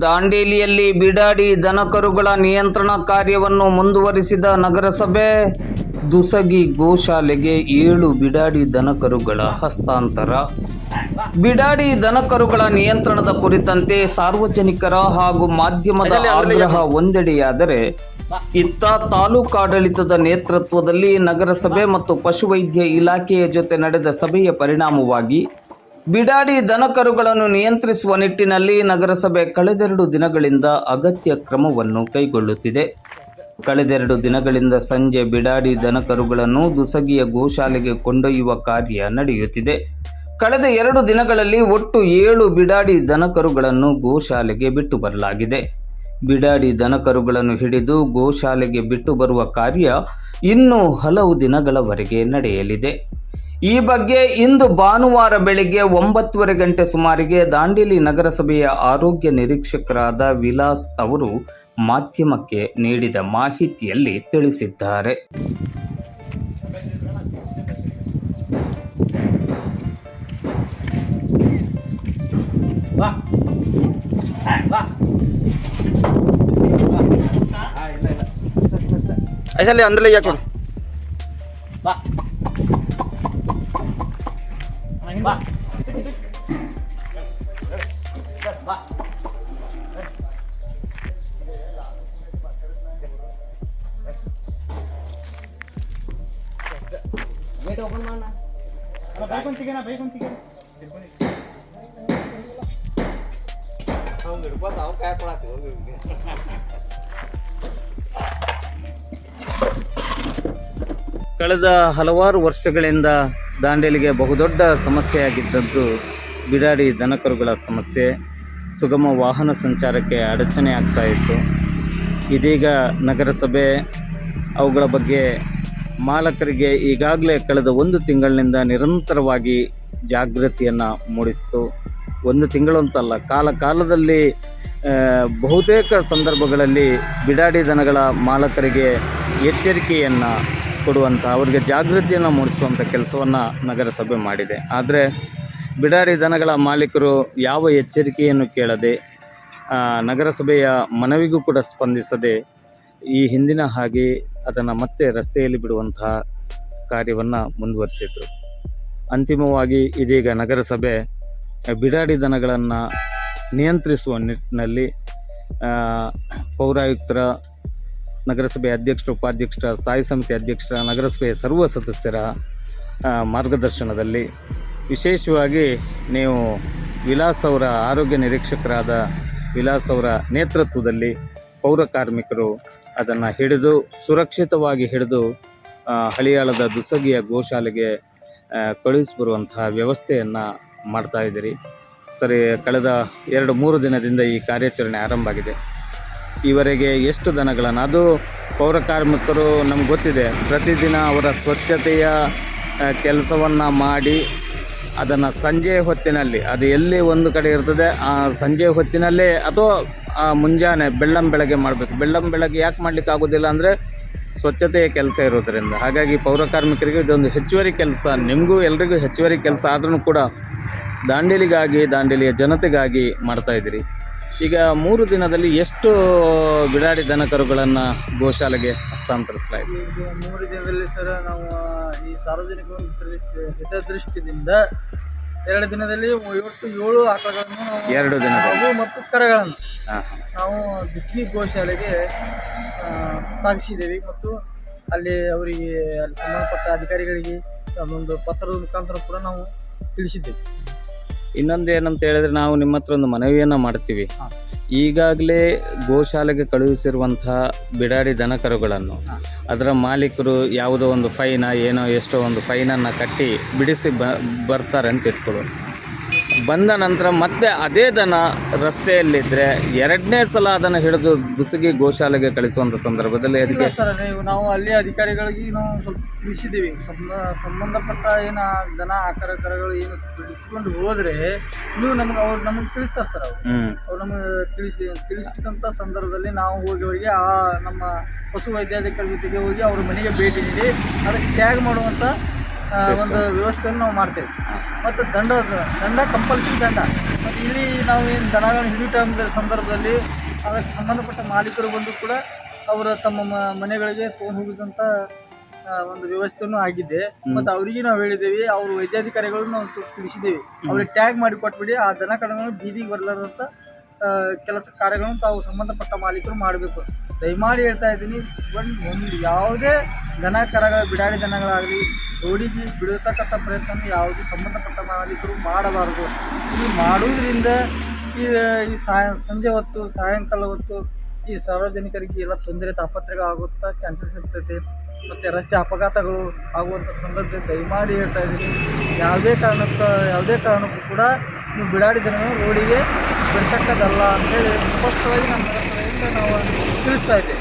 ದಾಂಡೇಲಿಯಲ್ಲಿ ಬಿಡಾಡಿ ದನಕರುಗಳ ನಿಯಂತ್ರಣ ಕಾರ್ಯವನ್ನು ಮುಂದುವರಿಸಿದ ನಗರಸಭೆ ದುಸಗಿ ಗೋಶಾಲೆಗೆ ಏಳು ಬಿಡಾಡಿ ದನಕರುಗಳ ಹಸ್ತಾಂತರ. ಬಿಡಾಡಿ ದನಕರುಗಳ ನಿಯಂತ್ರಣದ ಕುರಿತಂತೆ ಸಾರ್ವಜನಿಕರ ಹಾಗೂ ಮಾಧ್ಯಮದ ಆಗ್ರಹ ಒಂದೆಡೆಯಾದರೆ ಇತ್ತ ತಾಲೂಕಾಡಳಿತದ ನೇತೃತ್ವದಲ್ಲಿ ನಗರಸಭೆ ಮತ್ತು ಪಶುವೈದ್ಯ ಇಲಾಖೆಯ ಜೊತೆ ನಡೆದ ಸಭೆಯ ಪರಿಣಾಮವಾಗಿ ಬಿಡಾಡಿ ದನಕರುಗಳನ್ನು ನಿಯಂತ್ರಿಸುವ ನಿಟ್ಟಿನಲ್ಲಿ ನಗರಸಭೆ ಕಳೆದೆರಡು ದಿನಗಳಿಂದ ಅಗತ್ಯ ಕ್ರಮವನ್ನು ಕೈಗೊಳ್ಳುತ್ತಿದೆ. ಕಳೆದೆರಡು ದಿನಗಳಿಂದ ಸಂಜೆ ಬಿಡಾಡಿ ದನಕರುಗಳನ್ನು ದುಸಗಿಯ ಗೋಶಾಲೆಗೆ ಕೊಂಡೊಯ್ಯುವ ಕಾರ್ಯ ನಡೆಯುತ್ತಿದೆ. ಕಳೆದ ಎರಡು ದಿನಗಳಲ್ಲಿ ಒಟ್ಟು ಏಳು ಬಿಡಾಡಿ ದನಕರುಗಳನ್ನು ಗೋಶಾಲೆಗೆ ಬಿಟ್ಟು ಬರಲಾಗಿದೆ. ಬಿಡಾಡಿ ದನಕರುಗಳನ್ನು ಹಿಡಿದು ಗೋಶಾಲೆಗೆ ಬಿಟ್ಟು ಬರುವ ಕಾರ್ಯ ಇನ್ನೂ ಹಲವು ದಿನಗಳವರೆಗೆ ನಡೆಯಲಿದೆ. ಈ ಬಗ್ಗೆ ಇಂದು ಭಾನುವಾರ ಬೆಳಿಗ್ಗೆ ಒಂಬತ್ತುವರೆ ಗಂಟೆ ಸುಮಾರಿಗೆ ದಾಂಡೇಲಿ ನಗರಸಭೆಯ ಆರೋಗ್ಯ ನಿರೀಕ್ಷಕರಾದ ವಿಲಾಸ್ ಅವರು ಮಾಧ್ಯಮಕ್ಕೆ ನೀಡಿದ ಮಾಹಿತಿಯಲ್ಲಿ ತಿಳಿಸಿದ್ದಾರೆ ऐसा ले अंदर ले जा छोड़ ಕಳೆದ ಹಲವಾರು ವರ್ಷಗಳಿಂದ ದಾಂಡೇಲಿಗೆ ಬಹುದೊಡ್ಡ ಸಮಸ್ಯೆಯಾಗಿದ್ದದ್ದು ಬಿಡಾಡಿ ದನಕರುಗಳ ಸಮಸ್ಯೆ, ಸುಗಮ ವಾಹನ ಸಂಚಾರಕ್ಕೆ ಅಡಚಣೆ ಆಗ್ತಾ ಇತ್ತು. ಇದೀಗ ನಗರಸಭೆ, ಅವುಗಳ ಬಗ್ಗೆ ಮಾಲಕರಿಗೆ ಈಗಾಗಲೇ ಕಳೆದ ಒಂದು ತಿಂಗಳಿನಿಂದ ನಿರಂತರವಾಗಿ ಜಾಗೃತಿಯನ್ನು ಮೂಡಿಸಿತು. ಒಂದು ತಿಂಗಳು ಅಂತಲ್ಲ, ಕಾಲ ಕಾಲದಲ್ಲಿ ಬಹುತೇಕ ಸಂದರ್ಭಗಳಲ್ಲಿ ಬಿಡಾಡಿ ದನಗಳ ಮಾಲಕರಿಗೆ ಎಚ್ಚರಿಕೆಯನ್ನು ಕೊಡುವಂಥ ಅವರಿಗೆ ಜಾಗೃತಿಯನ್ನು ಮೂಡಿಸುವಂಥ ಕೆಲಸವನ್ನು ನಗರಸಭೆ ಮಾಡಿದೆ. ಆದರೆ ಬಿಡಾಡಿ ದನಗಳ ಮಾಲೀಕರು ಯಾವ ಎಚ್ಚರಿಕೆಯನ್ನು ಕೇಳದೆ ನಗರಸಭೆಯ ಮನವಿಗೂ ಕೂಡ ಸ್ಪಂದಿಸದೆ ಈ ಹಿಂದಿನ ಹಾಗೆ ಅದನ್ನು ಮತ್ತೆ ರಸ್ತೆಯಲ್ಲಿ ಬಿಡುವಂತಹ ಕಾರ್ಯವನ್ನು ಮುಂದುವರಿಸಿದರು. ಅಂತಿಮವಾಗಿ ಇದೀಗ ನಗರಸಭೆ ಬಿಡಾಡಿ ದನಗಳನ್ನು ನಿಯಂತ್ರಿಸುವ ನಿಟ್ಟಿನಲ್ಲಿ ಪೌರಾಯುಕ್ತರ, ನಗರಸಭೆ ಅಧ್ಯಕ್ಷರ, ಉಪಾಧ್ಯಕ್ಷರ, ಸ್ಥಾಯಿ ಸಮಿತಿ ಅಧ್ಯಕ್ಷರ, ನಗರಸಭೆಯ ಸರ್ವ ಸದಸ್ಯರ ಮಾರ್ಗದರ್ಶನದಲ್ಲಿ ವಿಶೇಷವಾಗಿ ನೀವು ವಿಲಾಸ್ ಅವರ ಆರೋಗ್ಯ ನಿರೀಕ್ಷಕರಾದ ವಿಲಾಸ್ ಅವರ ನೇತೃತ್ವದಲ್ಲಿ ಪೌರ ಕಾರ್ಮಿಕರು ಅದನ್ನು ಹಿಡಿದು ಸುರಕ್ಷಿತವಾಗಿ ಹಿಡಿದು ಹಳಿಯಾಳದ ದುಸಗಿಯ ಗೋಶಾಲೆಗೆ ಕಳುಹಿಸಿಬರುವಂತಹ ವ್ಯವಸ್ಥೆಯನ್ನು ಮಾಡ್ತಾ ಇದ್ದೀರಿ. ಸರಿ, ಕಳೆದ ಎರಡು ಮೂರು ದಿನದಿಂದ ಈ ಕಾರ್ಯಾಚರಣೆ ಆರಂಭ ಆಗಿದೆ. ಈವರೆಗೆ ಎಷ್ಟು ದನಗಳನ್ನು ಅದು ಪೌರ ಕಾರ್ಮಿಕರು ನಮ್ಗೆ ಗೊತ್ತಿದೆ, ಪ್ರತಿದಿನ ಅವರ ಸ್ವಚ್ಛತೆಯ ಕೆಲಸವನ್ನು ಮಾಡಿ ಅದನ್ನು ಸಂಜೆ ಹೊತ್ತಿನಲ್ಲಿ, ಅದು ಎಲ್ಲಿ ಒಂದು ಕಡೆ ಇರ್ತದೆ, ಆ ಸಂಜೆ ಹೊತ್ತಿನಲ್ಲೇ ಅಥವಾ ಮುಂಜಾನೆ ಬೆಳ್ಳಂ ಬೆಳಗ್ಗೆ ಮಾಡಬೇಕು. ಬೆಳ್ಳಂ ಬೆಳಗ್ಗೆ ಯಾಕೆ ಮಾಡಲಿಕ್ಕೆ ಆಗೋದಿಲ್ಲ ಅಂದರೆ ಸ್ವಚ್ಛತೆಯ ಕೆಲಸ ಇರೋದರಿಂದ. ಹಾಗಾಗಿ ಪೌರ ಕಾರ್ಮಿಕರಿಗೆ ಇದೊಂದು ಹೆಚ್ಚುವರಿ ಕೆಲಸ, ನಿಮಗೂ ಎಲ್ರಿಗೂ ಹೆಚ್ಚುವರಿ ಕೆಲಸ ಆದ್ರೂ ಕೂಡ ದಾಂಡೇಲಿಗಾಗಿ, ದಾಂಡೇಲಿಯ ಜನತೆಗಾಗಿ ಮಾಡ್ತಾ ಇದ್ದೀರಿ. ಈಗ ಮೂರು ದಿನದಲ್ಲಿ ಎಷ್ಟು ಬಿಡಾಡಿ ದನಕರುಗಳನ್ನು ಗೋಶಾಲೆಗೆ ಹಸ್ತಾಂತರಿಸಲಾಯಿತು? ಈಗ ಮೂರು ದಿನದಲ್ಲಿ ಸರ್ ನಾವು ಈ ಸಾರ್ವಜನಿಕ ಹಿತದೃಷ್ಟಿಯಿಂದ ಎರಡು ದಿನದಲ್ಲಿ ಒಟ್ಟು ಏಳು ಆಕಳಗಳನ್ನು ನಾವು ಎರಡು ದಿನ ಮತ್ತು ಕರಗಳನ್ನು ನಾವು ಬಿಸಿಗಿ ಗೋಶಾಲೆಗೆ ಸಾಗಿಸಿದ್ದೇವೆ ಮತ್ತು ಅಲ್ಲಿ ಅವರಿಗೆ ಅಲ್ಲಿ ಸಂಬಂಧಪಟ್ಟ ಅಧಿಕಾರಿಗಳಿಗೆ ಒಂದು ಪತ್ರದ ಮುಖಾಂತರ ಕೂಡ ನಾವು ತಿಳಿಸಿದ್ದೇವೆ. ಇನ್ನೊಂದು ಏನಂತ ಹೇಳಿದ್ರೆ ನಾವು ನಿಮ್ಮ ಹತ್ರ ಒಂದು ಮನವಿಯನ್ನು ಮಾಡ್ತೀವಿ. ಈಗಾಗಲೇ ಗೋಶಾಲೆಗೆ ಕಳುಹಿಸಿರುವಂತಹ ಬಿಡಾಡಿ ದನಕರುಗಳನ್ನು ಅದರ ಮಾಲೀಕರು ಯಾವುದೋ ಒಂದು ಫೈನ ಏನೋ ಎಷ್ಟೋ ಒಂದು ಫೈನನ್ನು ಕಟ್ಟಿ ಬಿಡಿಸಿ ಬ ಬರ್ತಾರೆ ಅಂತ ಇಟ್ಕೊಳ್ಳು ಬಂದ ನಂತರ ಮತ್ತೆ ಅದೇ ದನ ರಸ್ತೆಯಲ್ಲಿದ್ದರೆ ಎರಡನೇ ಸಲ ಅದನ್ನು ಹಿಡಿದು ಬುಸುಗಿ ಗೋಶಾಲೆಗೆ ಕಳಿಸುವಂಥ ಸಂದರ್ಭದಲ್ಲಿ ಅದಕ್ಕೆ ಸರ್ ನೀವು ನಾವು ಅಲ್ಲಿ ಅಧಿಕಾರಿಗಳಿಗೆ ನಾವು ಸ್ವಲ್ಪ ತಿಳಿಸಿದ್ದೀವಿ. ಸಂಬಂಧ ಸಂಬಂಧಪಟ್ಟ ಏನು ದನ ಆಕಾರ ಕರಗಳು ಏನು ತಿಳಿಸ್ಕೊಂಡು ಹೋದರೆ ನೀವು ನಮ್ಗೆ ಅವ್ರು ನಮಗೆ ತಿಳಿಸ್ತಾರೆ ಸರ್ ಅವರು. ಹ್ಞೂ ಅವ್ರು ನಮಗೆ ತಿಳಿಸಿ ತಿಳಿಸಿದಂಥ ಸಂದರ್ಭದಲ್ಲಿ ನಾವು ಹೋಗಿ ಅವರಿಗೆ ಆ ನಮ್ಮ ಪಶು ವೈದ್ಯಾಧಿಕಾರಿ ಜೊತೆಗೆ ಹೋಗಿ ಅವ್ರ ಮನೆಗೆ ಭೇಟಿ ನೀಡಿ ಅದಕ್ಕೆ ಟ್ಯಾಗ್ ಮಾಡುವಂಥ ಒಂದು ವ್ಯವಸ್ಥೆಯನ್ನು ನಾವು ಮಾಡ್ತೇವೆ. ಮತ್ತು ದಂಡ ದಂಡ ಕಂಪಲ್ಸರಿ ದಂಡ. ಮತ್ತು ಇಲ್ಲಿ ನಾವು ಏನು ದನಗಳನ್ನು ಹಿಡಿಯೋ ಟೈಮ್ದಲ್ಲಿ ಸಂದರ್ಭದಲ್ಲಿ ಅದಕ್ಕೆ ಸಂಬಂಧಪಟ್ಟ ಮಾಲೀಕರು ಬಂದು ಕೂಡ ಅವರ ತಮ್ಮ ಮನೆಗಳಿಗೆ ತೊಗೊಂಡು ಹೋಗಿದಂಥ ಒಂದು ವ್ಯವಸ್ಥೆನೂ ಆಗಿದೆ. ಮತ್ತು ಅವರಿಗೆ ನಾವು ಹೇಳಿದ್ದೇವೆ ಅವರು ವೈದ್ಯಾಧಿಕಾರಿಗಳು ನಾವು ತಿಳಿಸಿದ್ದೇವೆ. ಅವ್ರಿಗೆ ಟ್ಯಾಗ್ ಮಾಡಿ ಕೊಟ್ಬಿಡಿ ಆ ದನ ಕಡಗಳನ್ನು ಬೀದಿಗೆ ಬರಲಾರಂಥ ಕೆಲಸ ಕಾರ್ಯಗಳನ್ನು ತಾವು ಸಂಬಂಧಪಟ್ಟ ಮಾಲೀಕರು ಮಾಡಬೇಕು. ದಯಮಾಡಿ ಹೇಳ್ತಾ ಇದ್ದೀನಿ ಒಂದು ಒಂದು ಯಾವುದೇ ದನ ಕರಗಳ, ಬಿಡಾಡಿ ದನಗಳಾಗಲಿ ರೋಡಿಗೆ ಬಿಡತಕ್ಕಂಥ ಪ್ರಯತ್ನ ಯಾವುದೇ ಸಂಬಂಧಪಟ್ಟ ಮಾಲೀಕರು ಮಾಡಬಾರದು. ಇದು ಮಾಡುವುದರಿಂದ ಈ ಈ ಸಾಯ, ಸಂಜೆ ಹೊತ್ತು, ಸಾಯಂಕಾಲ ಹೊತ್ತು ಈ ಸಾರ್ವಜನಿಕರಿಗೆ ಎಲ್ಲ ತೊಂದರೆ ತಾಪತ್ರೆಗಳಾಗುವಂಥ ಚಾನ್ಸಸ್ ಇರ್ತೈತೆ. ಮತ್ತು ರಸ್ತೆ ಅಪಘಾತಗಳು ಆಗುವಂಥ ಸಂದರ್ಭದಲ್ಲಿ ದಯಮಾಡಿ ಹೇಳ್ತಾ ಇದ್ದೀನಿ. ಯಾವುದೇ ಕಾರಣಕ್ಕೂ ಯಾವುದೇ ಕಾರಣಕ್ಕೂ ಕೂಡ ನೀವು ಬಿಡಾಡಿ ರೋಡಿಗೆ ಬಿಡ್ತಕ್ಕದಲ್ಲ ಅಂತೇಳಿ ಸ್ಪಷ್ಟವಾಗಿ ನಮ್ಮ ಕಡೆಯಿಂದ ನಾವು ತಿಳಿಸ್ತಾ ಇದ್ದೇವೆ